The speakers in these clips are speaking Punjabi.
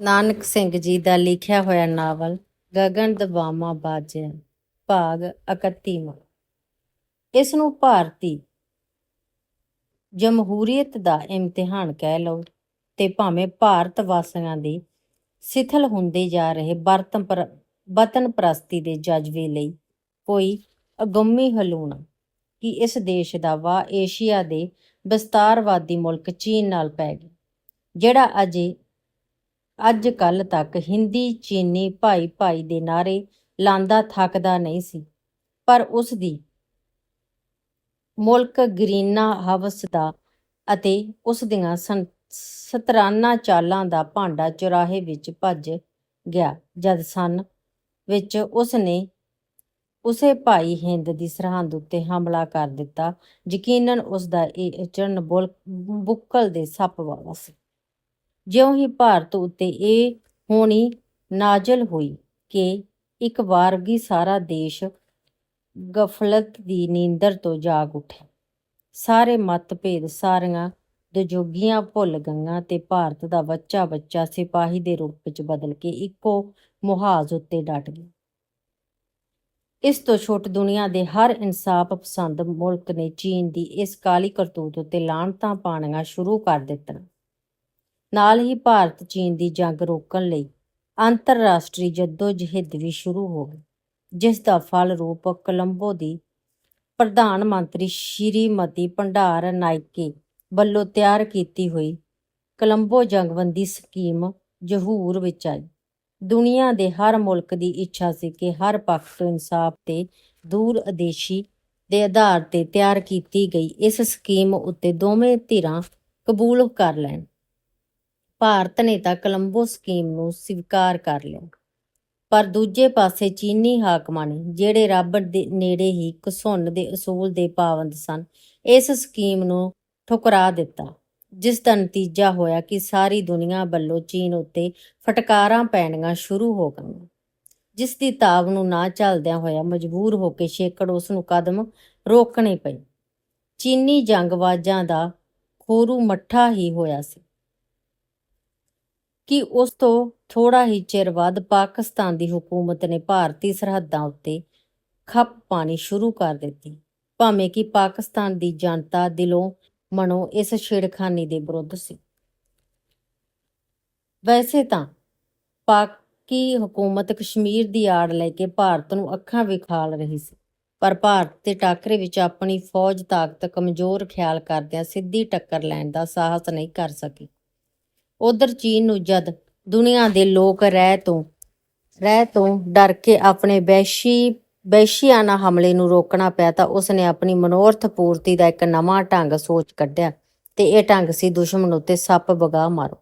ਨਾਨਕ ਸਿੰਘ ਜੀ ਦਾ ਲਿਖਿਆ ਹੋਇਆ ਨਾਵਲ ਗਗਨ ਦਬਾਮਾ ਬਾਜਿਆ ਭਾਗ 31ਵਾਂ ਇਸ ਨੂੰ ਭਾਰਤੀ ਜਮਹੂਰੀਅਤ ਦਾ ਇਮਤਿਹਾਨ ਕਹਿ ਲਓ ਤੇ ਭਾਵੇਂ ਭਾਰਤ ਵਾਸੀਆਂ ਦੇ ਸਿਥਲ ਹੁੰਦੇ ਜਾ ਰਹੇ ਬਰਤਨ ਪਰ, ਵਤਨ ਪ੍ਰਸਤੀ ਦੇ ਜਜ਼ਬੇ ਲਈ ਕੋਈ ਅਗੰਮੀ ਹਲੂਣਾ ਕਿ ਇਸ ਦੇਸ਼ ਦਾ ਵਾ ਏਸ਼ੀਆ ਦੇ ਵਿਸਤਾਰਵਾਦੀ ਮੁਲਕ ਚੀਨ ਨਾਲ ਪੈ ਗਿਆ, ਜਿਹੜਾ ਅਜੇ ਅੱਜ ਕੱਲ ਤੱਕ ਹਿੰਦੀ ਚੀਨੀ ਭਾਈ ਭਾਈ ਦੇ ਨਾਰੇ ਲਾਂਦਾ ਥੱਕਦਾ ਨਹੀਂ ਸੀ, ਪਰ ਉਸ ਦੀ ਮੁਲਕ ਗਰੀਨਾ ਹਵਸ ਦਾ ਅਤੇ ਉਸ ਦੀਆਂ ਸਤਰਾਨਾ ਚਾਲਾਂ ਦਾ ਭਾਂਡਾ ਚੁਰਾਹੇ ਵਿੱਚ ਭੱਜ ਗਿਆ, ਜਦ ਸਨ ਵਿੱਚ ਉਸ ਨੇ ਉਸੇ ਭਾਈ ਹਿੰਦ ਦੀ ਸਰਹੰਦ ਉੱਤੇ ਹਮਲਾ ਕਰ ਦਿੱਤਾ। ਯਕੀਨਨ ਉਸ ਦਾ ਇਹ ਚਰਨ ਬੁੱਕਲ ਦੇ ਸੱਪ ਵਾਲਾ ਸੀ। ਜਿਉਂ ਹੀ ਭਾਰਤ ਉੱਤੇ ਇਹ ਹੋਣੀ ਨਾਜ਼ਲ ਹੋਈ ਕਿ ਇੱਕ ਵਾਰਗੀ ਸਾਰਾ ਦੇਸ਼ ਗਫਲਤ ਦੀ ਨੀਂਦਰ ਤੋਂ ਜਾਗ ਉੱਠਿਆ ਸਾਰੇ ਮਤਭੇਦ ਸਾਰੀਆਂ ਦਜੋਗੀਆਂ ਭੁੱਲ ਗਈਆਂ ਤੇ ਭਾਰਤ ਦਾ ਬੱਚਾ ਬੱਚਾ ਸਿਪਾਹੀ ਦੇ ਰੂਪ ਵਿੱਚ ਬਦਲ ਕੇ ਇੱਕੋ ਮੁਹਾਜ਼ ਉੱਤੇ ਡਟ ਗਿਆ। ਇਸ ਤੋਂ ਛੋਟ ਦੁਨੀਆ ਦੇ ਹਰ ਇਨਸਾਫ ਪਸੰਦ ਮੁਲਕ ਨੇ ਚੀਨ ਦੀ ਇਸ ਕਾਲੀ ਕਰਤੂਤ ਉੱਤੇ ਲਾਹਣਤਾਂ ਪਾਣੀਆਂ ਸ਼ੁਰੂ ਕਰ ਦਿੱਤੀਆਂ। ਨਾਲ ਹੀ ਭਾਰਤ, ਚੀਨ ਦੀ ਜੰਗ ਰੋਕਣ ਲਈ ਅੰਤਰਰਾਸ਼ਟਰੀ ਜਹਿਦ ਵੀ ਸ਼ੁਰੂ ਹੋ ਗਈ, ਜਿਸ ਦਾ ਫਲ ਰੂਪ ਕੋਲੰਬੋ ਦੀ ਪ੍ਰਧਾਨ ਮੰਤਰੀ ਸ਼੍ਰੀਮਤੀ ਭੰਡਾਰ ਨਾਇਕੇ ਵੱਲੋਂ ਤਿਆਰ ਕੀਤੀ ਹੋਈ ਕੋਲੰਬੋ ਜੰਗਬੰਦੀ ਸਕੀਮ ਜ਼ਹੂਰ ਵਿੱਚ ਆਈ। ਦੁਨੀਆ ਦੇ ਹਰ ਮੁਲਕ ਦੀ ਇੱਛਾ ਸੀ ਕਿ ਹਰ ਪੱਖ ਤੋਂ ਇਨਸਾਫ ਤੇ ਦੂਰ ਅਦੇਸ਼ੀ ਦੇ ਆਧਾਰ ਤੇ ਤਿਆਰ ਕੀਤੀ ਗਈ ਇਸ ਸਕੀਮ ਉੱਤੇ ਦੋਵੇਂ ਧਿਰਾਂ ਕਬੂਲ ਕਰ ਲੈਣ। ਭਾਰਤ ਨੇ ਤਾਂ ਕੋਲੰਬੋ ਸਕੀਮ ਨੂੰ ਸਵੀਕਾਰ ਕਰ ਲਿਆ। ਪਰ ਦੂਜੇ ਪਾਸੇ ਚੀਨੀ ਹਾਕਮਾਂ ਨੇ, ਜਿਹੜੇ ਰੱਬ ਦੇ ਨੇੜੇ ਹੀ ਘਸੁੰਨ ਦੇ ਅਸੂਲ ਦੇ ਪਾਬੰਦ ਸਨ, ਇਸ ਸਕੀਮ ਨੂੰ ਠੁਕਰਾ ਦਿੱਤਾ, ਜਿਸ ਦਾ ਨਤੀਜਾ ਹੋਇਆ ਕਿ ਸਾਰੀ ਦੁਨੀਆ ਵੱਲੋਂ ਚੀਨ ਉੱਤੇ ਫਟਕਾਰਾਂ ਪੈਣੀਆਂ ਸ਼ੁਰੂ ਹੋ ਗਈਆਂ। ਜਿਸ ਦੀ ਤਾਬ ਨੂੰ ਨਾ ਝੱਲਦਿਆਂ ਹੋਇਆ ਮਜਬੂਰ ਹੋ ਕੇ ਛੇਕੜ ਉਸ ਨੂੰ ਕਦਮ ਰੋਕਣੇ ਪਏ। ਚੀਨੀ ਜੰਗਵਾਜਾਂ ਦਾ ਖੋਰੂ ਮੱਠਾ ਹੀ ਹੋਇਆ ਸੀ। ਕਿ ਉਸ ਤੋਂ ਥੋੜਾ ਹੀ ਚਿਰ ਬਾਅਦ ਪਾਕਿਸਤਾਨ ਦੀ ਹਕੂਮਤ ਨੇ ਭਾਰਤੀ ਸਰਹੱਦਾਂ ਉੱਤੇ ਖੱਪ ਪਾਣੀ ਸ਼ੁਰੂ ਕਰ ਦਿੱਤੀ। ਭਾਵੇਂ ਕਿ ਪਾਕਿਸਤਾਨ ਦੀ ਜਨਤਾ ਦਿਲੋਂ ਮਨੋਂ ਇਸ ਛੇੜਖਾਨੀ ਦੇ ਵਿਰੁੱਧ ਸੀ। ਵੈਸੇ ਤਾਂ ਪਾਕੀ ਹਕੂਮਤ ਕਸ਼ਮੀਰ ਦੀ ਆੜ ਲੈ ਕੇ ਭਾਰਤ ਨੂੰ ਅੱਖਾਂ ਵਿਖਾਲ ਰਹੀ ਸੀ, ਪਰ ਭਾਰਤ ਦੇ ਟਾਕਰੇ ਵਿੱਚ ਆਪਣੀ ਫੌਜ ਤਾਕਤ ਕਮਜ਼ੋਰ ਖਿਆਲ ਕਰਦਿਆਂ ਸਿੱਧੀ ਟੱਕਰ ਲੈਣ ਦਾ ਸਾਹਸ ਨਹੀਂ ਕਰ ਸਕੀ। ਉਧਰ ਚੀਨ ਨੂੰ ਜਦ ਦੁਨੀਆ ਦੇ ਲੋਕ ਰਹਿ ਤੋਂ ਰਹਿ ਤੋਂ ਡਰ ਕੇ ਆਪਣੇ ਵੈਸ਼ੀ ਵੈਸ਼ੀਆਨਾ ਹਮਲੇ ਨੂੰ ਰੋਕਣਾ ਪਿਆ ਤਾਂ ਉਸ ਨੇ ਆਪਣੀ ਮਨੋਰਥ ਪੂਰਤੀ ਦਾ ਇੱਕ ਨਵਾਂ ਢੰਗ ਸੋਚ ਕੱਢਿਆ ਤੇ ਇਹ ਢੰਗ ਸੀ ਦੁਸ਼ਮਣ ਉੱਤੇ ਸੱਪ ਵਗਾ ਮਾਰੋ।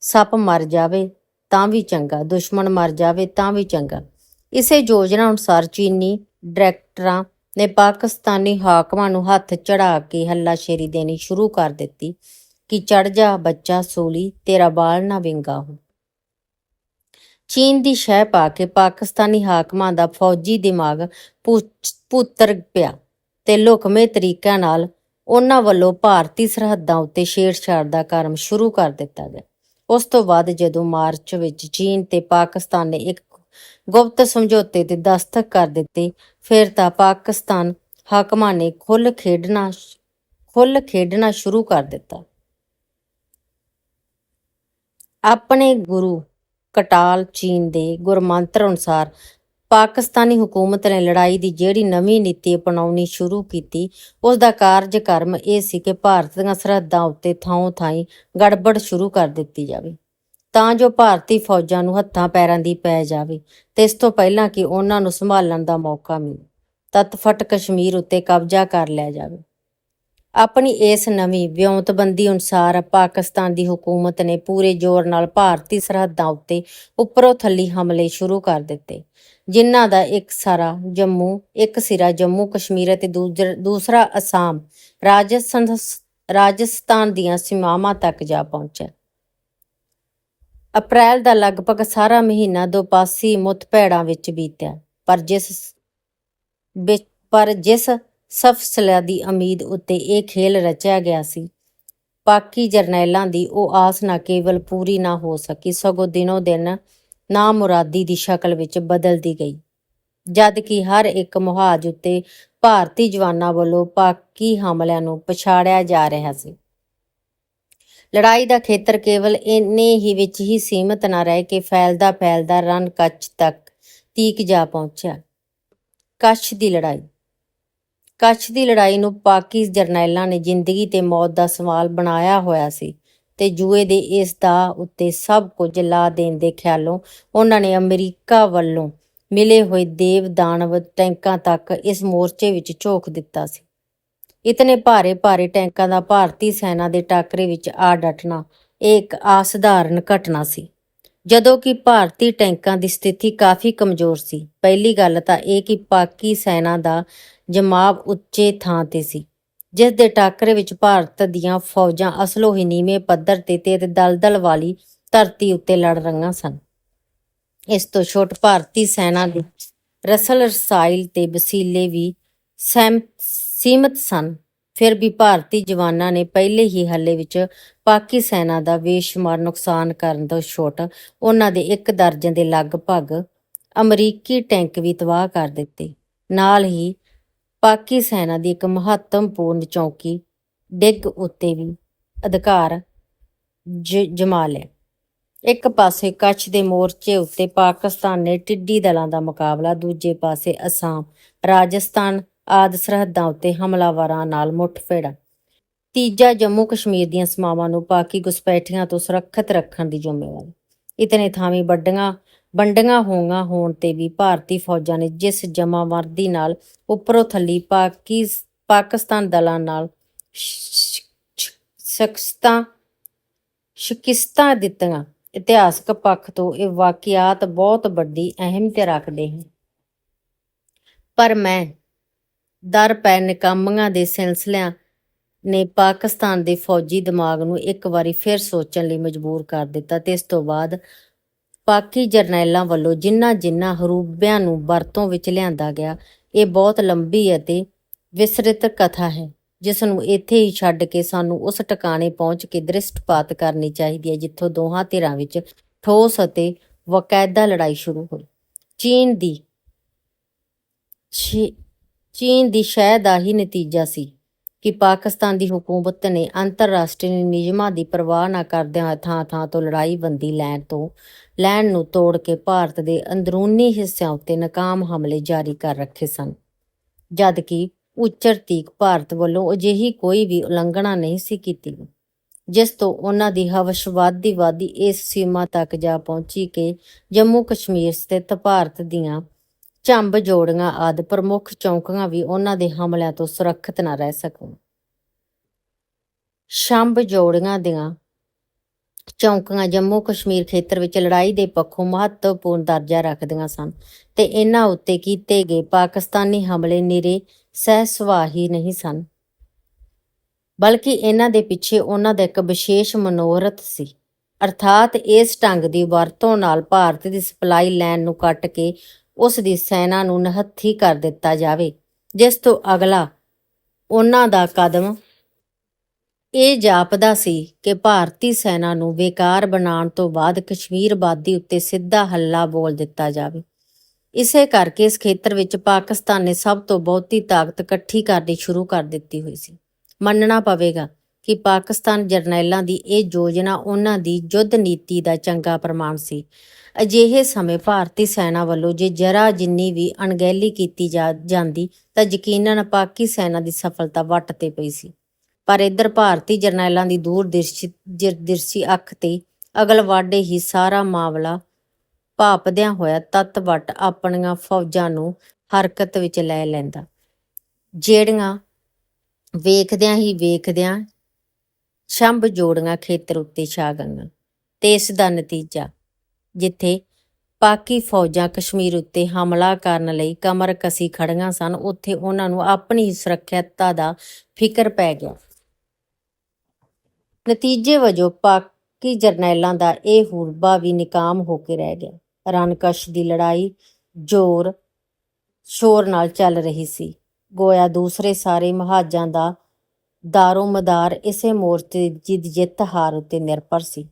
ਸੱਪ ਮਰ ਜਾਵੇ ਤਾਂ ਵੀ ਚੰਗਾ, ਦੁਸ਼ਮਣ ਮਰ ਜਾਵੇ ਤਾਂ ਵੀ ਚੰਗਾ। ਇਸੇ ਯੋਜਨਾ ਅਨੁਸਾਰ ਚੀਨੀ ਡਾਇਰੈਕਟਰਾਂ ਨੇ ਪਾਕਿਸਤਾਨੀ ਹਾਕਮਾਂ ਨੂੰ ਹੱਥ ਚੜਾ ਕੇ ਹੱਲਾਸ਼ੇਰੀ ਦੇਣੀ ਸ਼ੁਰੂ ਕਰ ਦਿੱਤੀ। ਕਿ ਚੜ ਜਾ ਬੱਚਾ ਸੋਲੀ, ਤੇਰਾ ਬਾਲ ਨਾ ਵਿੰਗਾ ਹੋ ਚੀਨ ਦੀ ਸ਼ਹਿ ਪਾ ਕੇ ਪਾਕਿਸਤਾਨੀ ਹਾਕਮਾਂ ਦਾ ਫੌਜੀ ਦਿਮਾਗ ਪੁੱਤਰ ਪਿਆ ਤੇ ਲੁਕਮੇ ਤਰੀਕਿਆਂ ਨਾਲ ਉਹਨਾਂ ਵੱਲੋਂ ਭਾਰਤੀ ਸਰਹੱਦਾਂ ਉੱਤੇ ਛੇੜਛਾੜ ਦਾ ਕਾਰਜ ਸ਼ੁਰੂ ਕਰ ਦਿੱਤਾ ਗਿਆ। ਉਸ ਤੋਂ ਬਾਅਦ ਜਦੋਂ ਮਾਰਚ ਵਿੱਚ ਚੀਨ ਤੇ ਪਾਕਿਸਤਾਨ ਨੇ ਇੱਕ ਗੁਪਤ ਸਮਝੌਤੇ ਤੇ ਦਸਤਖਤ ਕਰ ਦਿੱਤੇ, ਫਿਰ ਤਾਂ ਪਾਕਿਸਤਾਨ ਹਾਕਮਾਂ ਨੇ ਖੁੱਲ ਖੇਡਣਾ ਖੁੱਲ ਖੇਡਣਾ ਸ਼ੁਰੂ ਕਰ ਦਿੱਤਾ। ਆਪਣੇ ਗੁਰੂ ਕਟਾਲ ਚੀਨ ਦੇ ਗੁਰਮੰਤਰ ਅਨੁਸਾਰ ਪਾਕਿਸਤਾਨੀ ਹਕੂਮਤ ਨੇ ਲੜਾਈ ਦੀ ਜਿਹੜੀ ਨਵੀਂ ਨੀਤੀ ਅਪਣਾਉਣੀ ਸ਼ੁਰੂ ਕੀਤੀ ਉਸ ਦਾ ਕਾਰਜਕਰਮ ਇਹ ਸੀ ਕਿ ਭਾਰਤ ਦੀਆਂ ਸਰਹੱਦਾਂ ਉੱਤੇ ਥਾਂ ਥਾਈਂ ਗੜਬੜ ਸ਼ੁਰੂ ਕਰ ਦਿੱਤੀ ਜਾਵੇ, ਤਾਂ ਜੋ ਭਾਰਤੀ ਫੌਜਾਂ ਨੂੰ ਹੱਥਾਂ ਪੈਰਾਂ ਦੀ ਪੈ ਜਾਵੇ ਤੇ ਇਸ ਤੋਂ ਪਹਿਲਾਂ ਕਿ ਉਹਨਾਂ ਨੂੰ ਸੰਭਾਲਣ ਦਾ ਮੌਕਾ ਮਿਲੇ ਤਤਫਟ ਕਸ਼ਮੀਰ ਉੱਤੇ ਕਬਜ਼ਾ ਕਰ ਲਿਆ ਜਾਵੇ। ਆਪਣੀ ਇਸ ਨਵੀਂ ਵਿਉਂਤਬੰਦੀ ਅਨੁਸਾਰ ਪਾਕਿਸਤਾਨ ਦੀ ਹਕੂਮਤ ਨੇ ਪੂਰੇ ਜ਼ੋਰ ਨਾਲ ਭਾਰਤੀ ਸਰਹੱਦਾਂ ਉੱਤੇ ਉੱਪਰੋਂ ਥੱਲੀ ਹਮਲੇ ਸ਼ੁਰੂ ਕਰ ਦਿੱਤੇ। ਜਿਨ੍ਹਾਂ ਦਾ ਇੱਕ ਸਾਰਾ ਜੰਮੂ, ਇੱਕ ਸਿਰਾ ਜੰਮੂ, ਕਸ਼ਮੀਰ ਅਤੇ ਦੂਸਰਾ ਅਸਾਮ, ਰਾਜਸਥਾਨ ਰਾਜਸਥਾਨ ਦੀਆਂ ਸੀਮਾਵਾਂ ਤੱਕ ਜਾ ਪਹੁੰਚਿਆ। ਅਪ੍ਰੈਲ ਦਾ ਲਗਭਗ ਸਾਰਾ ਮਹੀਨਾ ਦੋ ਪਾਸੀ ਮੁੱਠਭੇੜਾਂ ਵਿੱਚ ਬੀਤਿਆ। ਪਰ ਜਿਸ ਪਰ ਜਿਸ ਸਫਸਲਾ ਦੀ ਉਮੀਦ ਉੱਤੇ ਇਹ ਖੇਲ ਰਚਿਆ ਗਿਆ ਸੀ। ਪਾਕੀ ਜਰਨੈਲਾਂ ਦੀ ਉਹ ਆਸ ਨਾ ਕੇਵਲ ਪੂਰੀ ਨਾ ਹੋ ਸਕੀ, ਸਗੋਂ ਦਿਨੋ ਦਿਨ ਨਾ ਮੁਰਾਦੀ ਦੀ ਸ਼ਕਲ ਵਿੱਚ ਬਦਲਦੀ ਗਈ। ਜਦ ਕਿ ਹਰ ਇੱਕ ਮੁਹਾਜ ਉੱਤੇ ਭਾਰਤੀ ਜਵਾਨਾਂ ਵੱਲੋਂ ਪਾਕੀ ਹਮਲਿਆਂ ਨੂੰ ਪਛਾੜਿਆ ਜਾ ਰਿਹਾ ਸੀ। ਲੜਾਈ ਦਾ ਖੇਤਰ ਕੇਵਲ ਇੰਨੇ ਹੀ ਵਿੱਚ ਹੀ ਸੀਮਤ ਨਾ ਰਹਿ ਕੇ ਫੈਲਦਾ ਫੈਲਦਾ ਰਣ ਕੱਚ ਤੱਕ ਤੀਕ ਜਾ ਪਹੁੰਚਿਆ। ਕੱਛ ਦੀ ਲੜਾਈ ਕੱਛ ਦੀ ਲੜਾਈ ਨੂੰ ਪਾਕੀ ਜਰਨੈਲਾਂ ਨੇ ਜ਼ਿੰਦਗੀ ਤੇ ਮੌਤ ਦਾ ਸਵਾਲ ਬਣਾਇਆ ਹੋਇਆ ਸੀ ਤੇ ਜੂਏ ਦੇ ਇਸ ਦਾ ਉੱਤੇ ਸਭ ਕੁਝ ਲਾ ਦੇਣ ਦੇ ਖਿਆਲੋਂ ਉਹਨਾਂ ਨੇ ਅਮਰੀਕਾ ਵੱਲੋਂ ਮਿਲੇ ਹੋਏ ਦੇਵ ਦਾਨਵ ਟੈਂਕਾਂ ਤੱਕ ਇਸ ਮੋਰਚੇ ਵਿੱਚ ਝੋਕ ਦਿੱਤਾ ਸੀ। ਇਤਨੇ ਭਾਰੇ ਭਾਰੇ ਟੈਂਕਾਂ ਦਾ ਭਾਰਤੀ ਸੈਨਾ ਦੇ ਟਾਕਰੇ ਵਿੱਚ ਆ ਡਟਣਾ ਇਹ ਇੱਕ ਅਸਾਧਾਰਨ ਘਟਨਾ ਸੀ। ਜਦੋਂ ਕਿ ਭਾਰਤੀ ਟੈਂਕਾਂ ਦੀ ਸਥਿਤੀ ਕਾਫੀ ਕਮਜ਼ੋਰ ਸੀ। ਪਹਿਲੀ ਗੱਲ ਤਾਂ ਇਹ ਕਿ ਪਾਕੀ ਸੈਨਾ ਦਾ ਜਮਾਵ ਉੱਚੇ ਥਾਂ ਤੇ ਸੀ, ਜਿਸ ਦੇ ਟਾਕਰੇ ਵਿੱਚ ਭਾਰਤ ਦੀਆਂ ਫੌਜਾਂ ਅਸਲੋ ਹੀ ਨੀਵੇਂ ਪੱਧਰ ਤੇ ਤੇ ਦਲਦਲ ਵਾਲੀ ਧਰਤੀ ਉੱਤੇ ਲੜ ਰਹੀਆਂ ਸਨ। ਇਸ ਤੋਂ ਛੋਟ ਭਾਰਤੀ ਸੈਨਾ ਦੇ ਰਸਲ ਰਸਾਇਲ ਤੇ ਵਸੀਲੇ ਵੀ ਸੀਮਤ ਸਨ। ਫਿਰ ਵੀ ਭਾਰਤੀ ਜਵਾਨਾਂ ਨੇ ਪਹਿਲੇ ਹੀ ਹੱਲੇ ਵਿੱਚ ਪਾਕੀ ਸੈਨਾ ਦਾ ਬੇਸ਼ੁਮਾਰ ਨੁਕਸਾਨ ਕਰਨ ਤੋਂ ਛੋਟ ਉਹਨਾਂ ਦੇ ਇੱਕ ਦਰਜਨ ਦੇ ਲਗਭਗ ਅਮਰੀਕੀ ਟੈਂਕ ਵੀ ਤਬਾਹ ਕਰ ਦਿੱਤੇ। ਨਾਲ ਹੀ ਪਾਕੀ ਸੈਨਾ ਦੀ ਇੱਕ ਮਹੱਤਵਪੂਰਨ ਚੌਕੀ, ਡਿੱਗ ਉੱਤੇ ਵੀ ਅਧਿਕਾਰ ਜਮਾ ਲਿਆ। ਇੱਕ ਪਾਸੇ ਕੱਛ ਦੇ ਮੋਰਚੇ ਉੱਤੇ ਪਾਕਿਸਤਾਨ ਨੇ ਟਿੱਡੀ ਦਲਾਂ ਦਾ ਮੁਕਾਬਲਾ, ਦੂਜੇ ਪਾਸੇ ਅਸਾਮ, ਰਾਜਸਥਾਨ ਆਦਿ ਸਰਹੱਦਾਂ ਉੱਤੇ ਹਮਲਾਵਰਾਂ ਨਾਲ ਮੁੱਠਭੇੜਾ ਤੀਜਾ ਜੰਮੂ ਕਸ਼ਮੀਰ ਦੀਆਂ ਸੀਮਾਵਾਂ ਨੂੰ ਪਾਕੀ ਘੁਸਪੈਠੀਆਂ ਤੋਂ ਸੁਰੱਖਿਅਤ ਰੱਖਣ ਦੀ ਜ਼ਿੰਮੇਵਾਰੀ। ਇਤਨੇ ਥਾਵੇਂ ਵੱਡੀਆਂ ਵੰਡੀਆਂ ਹੋਈਆਂ ਹੋਣ ਤੇ ਵੀ ਭਾਰਤੀ ਫੌਜਾਂ ਨੇ ਜਿਸ ਜਮਾਵਰਦੀ ਨਾਲ ਉੱਪਰੋਂ ਥੱਲੀ ਪਾਕਿਸਤਾਨ ਦਲਾਂ ਨਾਲ ਸਖਸਤਾ ਸ਼ਿਕਸਤਾਂ ਦਿੱਤੀਆਂ। ਇਤਿਹਾਸਕ ਪੱਖ ਤੋਂ ਇਹ ਵਾਕਿਆਤ ਬਹੁਤ ਵੱਡੀ ਅਹਿਮੀਅਤ ਰੱਖਦੇ ਹਨ। ਪਰ ਮੈਂ ਦਰ ਪੈ ਨਿਕੰਮੀਆਂ ਦੇ ਸਿਲਸਿਲਿਆਂ ਨੇ ਪਾਕਿਸਤਾਨ ਦੇ ਫੌਜੀ ਦਿਮਾਗ ਨੂੰ ਇੱਕ ਵਾਰੀ ਫਿਰ ਸੋਚਣ ਲਈ ਮਜਬੂਰ ਕਰ ਦਿੱਤਾ ਤੇ ਇਸ ਤੋਂ ਬਾਅਦ ਪਾਕੀ ਜਰਨੈਲਾਂ ਵੱਲੋਂ ਜਿਨ੍ਹਾਂ ਜਿਨ੍ਹਾਂ ਹਰੂਬਿਆਂ ਨੂੰ ਵਰਤੋਂ ਵਿੱਚ ਲਿਆਂਦਾ ਗਿਆ, ਇਹ ਬਹੁਤ ਲੰਬੀ ਅਤੇ ਵਿਸਤ੍ਰਿਤ ਕਥਾ ਹੈ, ਜਿਸ ਨੂੰ ਇੱਥੇ ਹੀ ਛੱਡ ਕੇ ਸਾਨੂੰ ਉਸ ਟਿਕਾਣੇ ਪਹੁੰਚ ਕੇ ਦ੍ਰਿਸ਼ਟਪਾਤ ਕਰਨੀ ਚਾਹੀਦੀ ਹੈ, ਜਿੱਥੋਂ ਦੋਹਾਂ ਧਿਰਾਂ ਵਿੱਚ ਠੋਸ ਅਤੇ ਵਕਾਇਦਾ ਲੜਾਈ ਸ਼ੁਰੂ ਹੋਈ। ਚੀਨ ਦੀ ਚੀਨ ਦੀ ਸ਼ਹਿ ਦਾ ਹੀ ਨਤੀਜਾ ਸੀ। ਕਿ ਪਾਕਿਸਤਾਨ ਦੀ ਹਕੂਮਤ ਨੇ ਅੰਤਰਰਾਸ਼ਟਰੀ ਨਿਯਮਾਂ ਦੀ ਪਰਵਾਹ ਨਾ ਕਰਦਿਆਂ ਥਾਂ-ਥਾਂ ਤੋਂ ਲੜਾਈਬੰਦੀ ਲੈਣ ਤੋਂ, ਲੈਣ ਨੂੰ ਤੋੜ ਕੇ ਭਾਰਤ ਦੇ ਅੰਦਰੂਨੀ ਹਿੱਸਿਆਂ ਉੱਤੇ ਨਾਕਾਮ ਹਮਲੇ ਜਾਰੀ ਕਰ ਰੱਖੇ ਸਨ। ਜਦ ਕਿ ਉੱਚਰ ਤੀਕ ਭਾਰਤ ਵੱਲੋਂ ਅਜਿਹੀ ਕੋਈ ਵੀ ਉਲੰਘਣਾ ਨਹੀਂ ਸੀ ਕੀਤੀ, ਜਿਸ ਤੋਂ ਉਹਨਾਂ ਦੀ ਹਵਸ਼ਵਾਦੀ ਵਾਦੀ ਇਸ ਸੀਮਾ ਤੱਕ ਜਾ ਪਹੁੰਚੀ ਕਿ ਜੰਮੂ ਕਸ਼ਮੀਰ ਸਥਿਤ ਭਾਰਤ ਦੀਆਂ ਝੰਬ ਜੋੜੀਆਂ ਆਦਿ ਪ੍ਰਮੁੱਖ ਚੌਂਕੀਆਂ ਵੀ ਉਹਨਾਂ ਦੇ ਹਮਲਿਆਂ ਤੋਂ ਸੁਰੱਖਿਅਤ ਨਾ ਰਹਿ ਸਕਣ। ਸ਼ੰਭ ਜੋੜੀਆਂ ਦੀਆਂ ਚੌਂਕੀਆਂ ਜੰਮੂ ਕਸ਼ਮੀਰ ਖੇਤਰ ਵਿੱਚ ਲੜਾਈ ਦੇ ਪੱਖੋਂ ਮਹੱਤਵਪੂਰਨ ਦਰਜਾ ਰੱਖਦੀਆਂ ਸਨ ਤੇ ਇਹਨਾਂ ਉੱਤੇ ਕੀਤੇ ਗਏ ਪਾਕਿਸਤਾਨੀ ਹਮਲੇ ਨਿਰੇ ਸਹਿ ਹੀ ਨਹੀਂ ਸਨ, ਬਲਕਿ ਇਹਨਾਂ ਦੇ ਪਿੱਛੇ ਉਹਨਾਂ ਦਾ ਇੱਕ ਵਿਸ਼ੇਸ਼ ਮਨੋਰਥ ਸੀ। ਅਰਥਾਤ ਇਸ ਢੰਗ ਦੀ ਵਰਤੋਂ ਨਾਲ ਭਾਰਤ ਦੀ ਸਪਲਾਈ ਲਾਈਨ ਨੂੰ ਕੱਟ ਕੇ ਉਸ ਦੀ ਸੈਨਾ ਨੂੰ ਨਹੱਥੀ ਕਰ ਦਿੱਤਾ ਜਾਵੇ, ਜਿਸ ਤੋਂ ਅਗਲਾ ਉਹਨਾਂ ਦਾ ਕਦਮ ਇਹ ਜਾਪਦਾ ਸੀ ਕਿ ਭਾਰਤੀ ਸੈਨਾ ਨੂੰ ਬੇਕਾਰ ਬਣਾਉਣ ਤੋਂ ਬਾਅਦ ਕਸ਼ਮੀਰ ਬਾਦੀ ਉੱਤੇ ਸਿੱਧਾ ਹੱਲਾ ਬੋਲ ਦਿੱਤਾ ਜਾਵੇ। ਇਸੇ ਕਰਕੇ ਇਸ ਖੇਤਰ ਵਿੱਚ ਪਾਕਿਸਤਾਨ ਨੇ ਸਭ ਤੋਂ ਬਹੁਤੀ ਤਾਕਤ ਇਕੱਠੀ ਕਰਨੀ ਸ਼ੁਰੂ ਕਰ ਦਿੱਤੀ ਹੋਈ ਸੀ। ਮੰਨਣਾ ਪਵੇਗਾ ਕਿ ਪਾਕਿਸਤਾਨ ਜਰਨੈਲਾਂ ਦੀ ਇਹ ਯੋਜਨਾ ਉਹਨਾਂ ਦੀ ਯੁੱਧ ਨੀਤੀ ਦਾ ਚੰਗਾ ਪ੍ਰਮਾਣ ਸੀ। ਅਜਿਹੇ ਸਮੇਂ ਭਾਰਤੀ ਸੈਨਾ ਵੱਲੋਂ ਜੇ ਜਰਾ ਜਿੰਨੀ ਵੀ ਅਣਗਹਿਲੀ ਕੀਤੀ ਜਾ ਜਾਂਦੀ, ਤਾਂ ਯਕੀਨਨ ਪਾਕਿ ਸੈਨਾ ਦੀ ਸਫਲਤਾ ਵੱਟ ਤੇ ਪਈ ਸੀ। ਪਰ ਇੱਧਰ ਭਾਰਤੀ ਜਰਨੈਲਾਂ ਦੀ ਦੂਰਦ੍ਰਿਸ਼ੀ ਦਿਰਦਿਰਸ਼ੀ ਅੱਖ ਤੇ ਅਗਲਵਾਡੇ ਹੀ ਸਾਰਾ ਮਾਮਲਾ ਭਾਪਦਿਆਂ ਹੋਇਆ ਤੱਤ ਵੱਟ ਆਪਣੀਆਂ ਫੌਜਾਂ ਨੂੰ ਹਰਕਤ ਵਿੱਚ ਲੈ ਲੈਂਦਾ। ਜਿਹੜੀਆਂ ਵੇਖਦਿਆਂ ਹੀ ਵੇਖਦਿਆਂ ਸ਼ੰਭ ਜੋੜੀਆਂ ਖੇਤਰ ਉੱਤੇ ਛਾ ਗਈਆਂ ਤੇ ਇਸ ਦਾ ਨਤੀਜਾ, ਜਿੱਥੇ ਪਾਕੀ ਫੌਜਾਂ ਕਸ਼ਮੀਰ ਉੱਤੇ ਹਮਲਾ ਕਰਨ ਲਈ ਕਮਰ ਕਸੀ ਖੜੀਆਂ ਸਨ, ਉੱਥੇ ਉਹਨਾਂ ਨੂੰ ਆਪਣੀ ਸੁਰੱਖਿਅਤਾ ਦਾ ਫਿਕਰ ਪੈ ਗਿਆ। ਨਤੀਜੇ ਵਜੋਂ ਪਾਕੀ ਜਰਨੈਲਾਂ ਦਾ ਇਹ ਹੁਰਬਾ ਵੀ ਨਿਕਾਮ ਹੋ ਕੇ ਰਹਿ ਗਿਆ। ਰਣਕਸ਼ ਦੀ ਲੜਾਈ ਜ਼ੋਰ ਸ਼ੋਰ ਨਾਲ ਚੱਲ ਰਹੀ ਸੀ। ਗੋਇਆ ਦੂਸਰੇ ਸਾਰੇ ਮਹਾਜਾਂ ਦਾ ਦਾਰੋ ਮਦਾਰ ਇਸੇ ਮੋਰਚੇ ਦੀ ਜਿੱਤ ਹਾਰ ਉੱਤੇ ਨਿਰਭਰ ਸੀ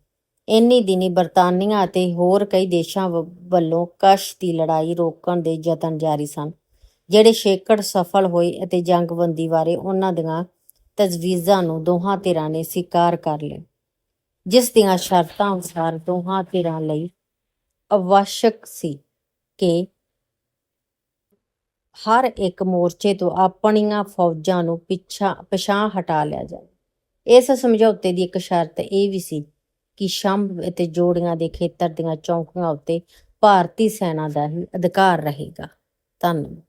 ਇੰਨੀ ਦਿਨੀ ਬਰਤਾਨੀਆ ਅਤੇ ਹੋਰ ਕਈ ਦੇਸ਼ਾਂ ਵੱਲੋਂ ਕਸ਼ ਦੀ ਲੜਾਈ ਰੋਕਣ ਦੇ ਯਤਨ ਜਾਰੀ ਸਨ ਜਿਹੜੇ ਛੇਕੜ ਸਫਲ ਹੋਏ ਅਤੇ ਜੰਗਬੰਦੀ ਬਾਰੇ ਉਹਨਾਂ ਦੀਆਂ ਤਜਵੀਜ਼ਾਂ ਨੂੰ ਦੋਹਾਂ ਧਿਰਾਂ ਨੇ ਸਵੀਕਾਰ ਕਰ ਲਿਆ ਜਿਸ ਦੀਆਂ ਸ਼ਰਤਾਂ ਅਨੁਸਾਰ ਦੋਹਾਂ ਧਿਰਾਂ ਲਈ ਅਵਸ਼ਕ ਸੀ ਕਿ ਹਰ ਇੱਕ ਮੋਰਚੇ ਤੋਂ ਆਪਣੀਆਂ ਫੌਜਾਂ ਨੂੰ ਪਿੱਛਾ ਪਛਾਂ ਹਟਾ ਲਿਆ ਜਾਵੇ। ਇਸ ਸਮਝੌਤੇ ਦੀ ਇੱਕ ਸ਼ਰਤ ਇਹ ਵੀ ਸੀ ਕਿ ਸ਼ੰਭ ਅਤੇ ਜੋੜੀਆਂ ਦੇ ਖੇਤਰ ਦੀਆਂ ਚੌਕੀਆਂ ਉੱਤੇ ਭਾਰਤੀ ਸੈਨਾ ਦਾ ਹੀ ਅਧਿਕਾਰ ਰਹੇਗਾ। ਧੰਨਵਾਦ।